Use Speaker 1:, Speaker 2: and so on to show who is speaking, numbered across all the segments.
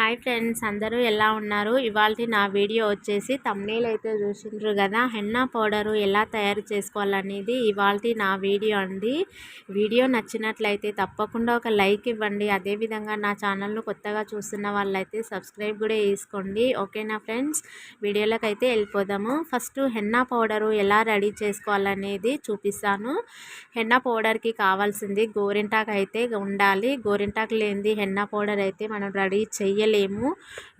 Speaker 1: Hi friends అందరూ ఎలా ఉన్నారు? ఇవాళ నా వీడియో వచ్చేసి తమ్నేల్ అయితే చూసిండ్రు కదా హెన్నా పౌడరు ఎలా తయారు చేసుకోవాలనేది ఇవాళ నా వీడియో అండి. వీడియో నచ్చినట్లయితే తప్పకుండా ఒక లైక్ ఇవ్వండి. అదేవిధంగా నా ఛానల్ను కొత్తగా చూస్తున్న వాళ్ళైతే సబ్స్క్రైబ్ కూడా చేసుకోండి. ఓకేనా ఫ్రెండ్స్? వీడియోలోకి అయితే వెళ్ళిపోదాము. ఫస్ట్ హెన్నా పౌడరు ఎలా రెడీ చేసుకోవాలనేది చూపిస్తాను. హెన్నా పౌడర్కి కావాల్సింది గోరింటాకు అయితే ఉండాలి. గోరింటాకు లేనిది హెన్నా పౌడర్ అయితే మనం రెడీ చెయ్యలేము. చేయలేము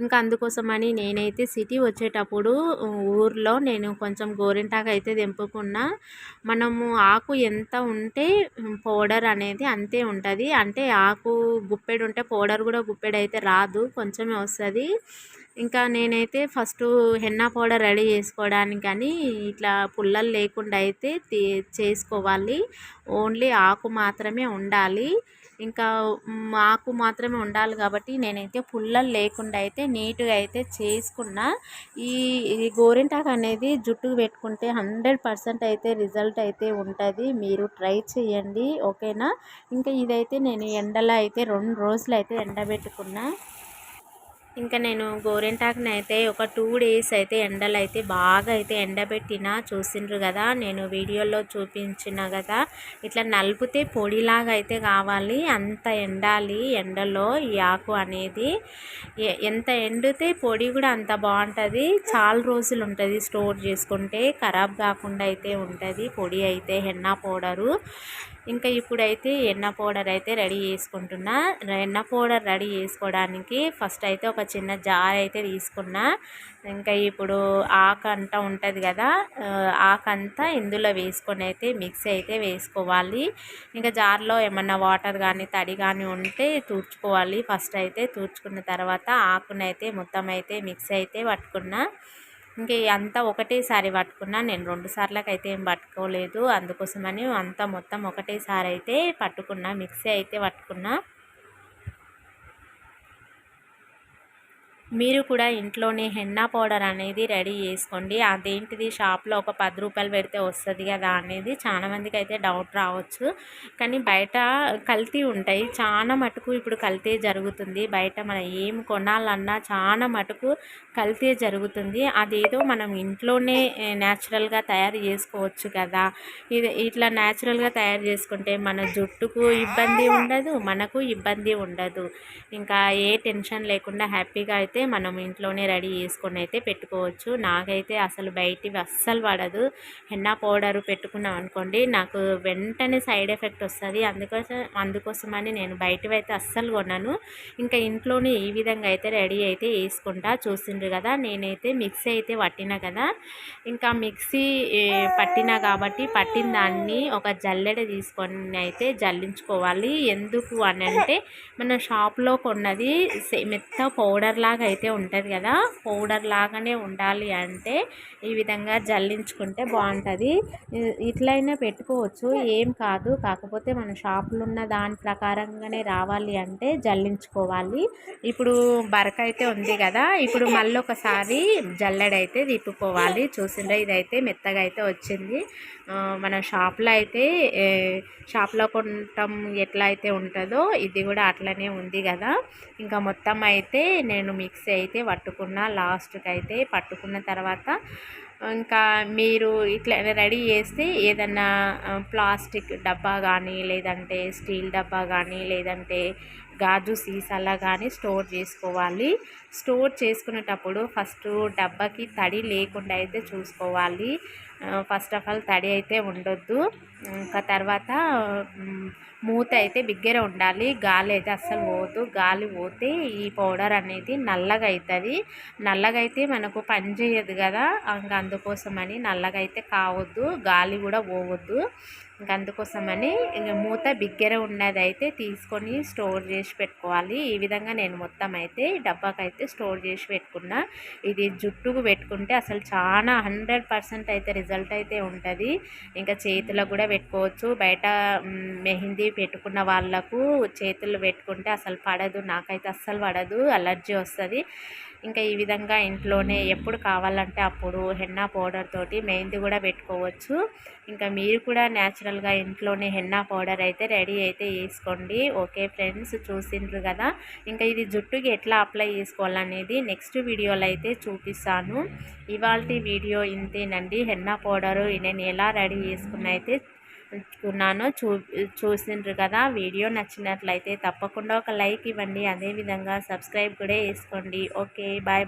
Speaker 1: ఇంకా అందుకోసమని నేనైతే సిటీ వచ్చేటప్పుడు ఊర్లో నేను కొంచెం గోరింటాకు అయితే తెంపుకున్నా. మనము ఆకు ఎంత ఉంటే పౌడర్ అనేది అంతే ఉంటుంది. అంటే ఆకు గుప్పెడు ఉంటే పౌడర్ కూడా గుప్పెడు అయితే రాదు కొంచెమే వస్తుంది. ఇంకా నేనైతే ఫస్ట్ హెన్నా పౌడర్ రెడీ చేసుకోవడానికి కానీ ఇట్లా పుల్లలు లేకుండా అయితే చేసుకోవాలి. ఓన్లీ ఆకు మాత్రమే ఉండాలి. ఇంకా మాకు మాత్రమే ఉండాలి కాబట్టి నేనైతే పుల్లలు లేకుండా అయితే నీట్గా అయితే చేసుకున్నా. ఈ గోరింటాకు అనేది జుట్టుకు పెట్టుకుంటే హండ్రెడ్ పర్సెంట్ అయితే రిజల్ట్ అయితే ఉంటుంది. మీరు ట్రై చేయండి. ఓకేనా? ఇంకా ఇదైతే నేను ఎండలో అయితే రెండు రోజులు అయితే ఎండబెట్టుకున్నా. ఇంకా నేను గోరింటాకుని అయితే ఒక టూ డేస్ అయితే ఎండలు అయితే బాగా అయితే ఎండబెట్టిన చూసిండ్రు కదా. నేను వీడియోలో చూపించిన కదా. ఇట్లా నలిపితే పొడిలాగా అయితే కావాలి. అంత ఎండాలి ఎండలో ఈ ఆకు అనేది. ఎంత ఎండితే పొడి కూడా అంత బాగుంటుంది. చాలా రోజులు ఉంటుంది స్టోర్ చేసుకుంటే. ఖరాబ్ కాకుండా అయితే ఉంటుంది. పొడి అయితే హెన్నా పౌడరు. ఇంకా ఇప్పుడైతే ఎన్న పౌడర్ అయితే రెడీ చేసుకుంటున్నా. ఎన్న పౌడర్ రెడీ చేసుకోవడానికి ఫస్ట్ అయితే ఒక చిన్న జార్ అయితే తీసుకున్నా. ఇంకా ఇప్పుడు ఆకంతా ఉంటుంది కదా ఆకంతా ఇందులో వేసుకొని అయితే మిక్సీ అయితే వేసుకోవాలి. ఇంకా జార్లో ఏమన్నా వాటర్ కానీ తడి కానీ ఉంటే తూర్చుకోవాలి. ఫస్ట్ అయితే తూర్చుకున్న తర్వాత ఆకునైతే మొత్తం అయితే మిక్సీ అయితే పట్టుకున్నా. ఇంక అంతా ఒకటేసారి పట్టుకున్నా నేను రెండు సార్లకు అయితే ఏం పట్టుకోలేదు. అందుకోసమని అంతా మొత్తం ఒకటేసారి అయితే పట్టుకున్నా మిక్సీ అయితే పట్టుకున్నా. మీరు కూడా ఇంట్లోనే హెన్నా పౌడర్ అనేది రెడీ చేసుకోండి. అదేంటిది? షాప్లో ఒక పది రూపాయలు పెడితే వస్తుంది కదా అనేది చాలా మందికి అయితే డౌట్ రావచ్చు. కానీ బయట కల్తీ ఉంటాయి. చాలా మటుకు ఇప్పుడు కల్తీ జరుగుతుంది. బయట మనం ఏం కొనాలన్నా చాలా మటుకు కల్తీ జరుగుతుంది. అదేదో మనం ఇంట్లోనే న్యాచురల్గా తయారు చేసుకోవచ్చు కదా. ఇది ఇట్లా న్యాచురల్గా తయారు చేసుకుంటే మన జుట్టుకు ఇబ్బంది ఉండదు మనకు ఇబ్బంది ఉండదు. ఇంకా ఏ టెన్షన్ లేకుండా హ్యాపీగా అయితే అయితే మనం ఇంట్లోనే రెడీ చేసుకొని అయితే పెట్టుకోవచ్చు. నాకైతే అసలు బయటివి అస్సలు పడదు. హెన్నా పౌడర్ పెట్టుకున్నాం అనుకోండి నాకు వెంటనే సైడ్ ఎఫెక్ట్ వస్తుంది. అందుకోసం అందుకోసమని నేను బయటవి అయితే అస్సలు కొన్నాను ఇంకా ఇంట్లోనే ఈ విధంగా అయితే రెడీ అయితే వేసుకుంటా చూసిండ్రు కదా. నేనైతే మిక్సీ అయితే పట్టిన కదా. ఇంకా మిక్సీ పట్టిన కాబట్టి పట్టిన దాన్ని ఒక జల్లెడ తీసుకొని అయితే జల్లించుకోవాలి. ఎందుకు అని అంటే మన షాప్లో కొన్నది మెత్త పౌడర్ లాగా అయితే ఉంటుంది కదా. పౌడర్ లాగానే ఉండాలి అంటే ఈ విధంగా జల్లించుకుంటే బాగుంటుంది. ఇట్లయినా పెట్టుకోవచ్చు. ఏం కాదు. కాకపోతే మన షాపులు ఉన్న దాని ప్రకారంగానే రావాలి అంటే జల్లించుకోవాలి. ఇప్పుడు బరక అయితే ఉంది కదా. ఇప్పుడు మళ్ళీ ఒకసారి జల్లెడైతే తిప్పుకోవాలి చూసిండ్రా ఇదైతే మెత్తగా అయితే వచ్చింది. మన షాప్లో అయితే షాప్లో కొనటం ఎట్లా అయితే ఉంటుందో ఇది కూడా అట్లనే ఉంది కదా. ఇంకా మొత్తం అయితే నేను మిక్సీ అయితే పట్టుకున్న లాస్ట్కి అయితే పట్టుకున్న తర్వాత ఇంకా మీరు ఇట్లా రెడీ చేస్తే ఏదన్నా ప్లాస్టిక్ డబ్బా కానీ లేదంటే స్టీల్ డబ్బా కానీ లేదంటే గాజు సీసాలా కానీ స్టోర్ చేసుకోవాలి. స్టోర్ చేసుకునేటప్పుడు ఫస్ట్ డబ్బాకి తడి లేకుండా అయితే చూసుకోవాలి. ఫస్ట్ ఆఫ్ ఆల్ తడి అయితే ఉండొద్దు. ఇంకా తర్వాత మూత అయితే బిగ్గర ఉండాలి. గాలి అయితే అస్సలు పోదు. గాలి పోతే ఈ పౌడర్ అనేది నల్లగా అవుతుంది నల్లగా అయితే మనకు పని చేయదు కదా. ఇంకా అందుకోసమని నల్లగా అయితే కావద్దు. గాలి కూడా పోవద్దు. ఇంక అందుకోసమని ఇంక మూత బిగ్గర ఉన్నది అయితే తీసుకొని స్టోర్ చేసి పెట్టుకోవాలి. ఈ విధంగా నేను మొత్తం అయితే డబ్బాకైతే స్టోర్ చేసి పెట్టుకున్నా. ఇది జుట్టుకు పెట్టుకుంటే అసలు చాలా హండ్రెడ్ పర్సెంట్ అయితే రిజల్ట్ అయితే ఉంటుంది. ఇంకా చేతిలో కూడా పెట్టుకోవచ్చు. బయట మెహందీ పెట్టుకున్న వాళ్ళకు చేతులు పెట్టుకుంటే అసలు పడదు. నాకైతే అస్సలు పడదు. అలర్జీ వస్తుంది. ఇంకా ఈ విధంగా ఇంట్లోనే ఎప్పుడు కావాలంటే అప్పుడు హెన్నా పౌడర్ తోటి మెహందీ కూడా పెట్టుకోవచ్చు. ఇంకా మీరు కూడా న్యాచురల్గా ఇంట్లోనే హెన్నా పౌడర్ అయితే రెడీ అయితే వేసుకోండి. ఓకే ఫ్రెండ్స్ చూసిండ్రు కదా? ఇంకా ఇది జుట్టుకి ఎట్లా అప్లై చేసుకోవాలనేది నెక్స్ట్ వీడియోలో అయితే చూపిస్తాను. ఇవాళ వీడియో ఇంతేనండి. హెన్నా పౌడరు నేను ఎలా రెడీ చేసుకున్న అయితే పెట్టుకున్నాను చూ చూసిండ్రు కదా వీడియో నచ్చినట్లయితే తప్పకుండా ఒక లైక్ ఇవ్వండి. అదేవిధంగా సబ్స్క్రైబ్ కూడా చేసుకోండి. Okay bye.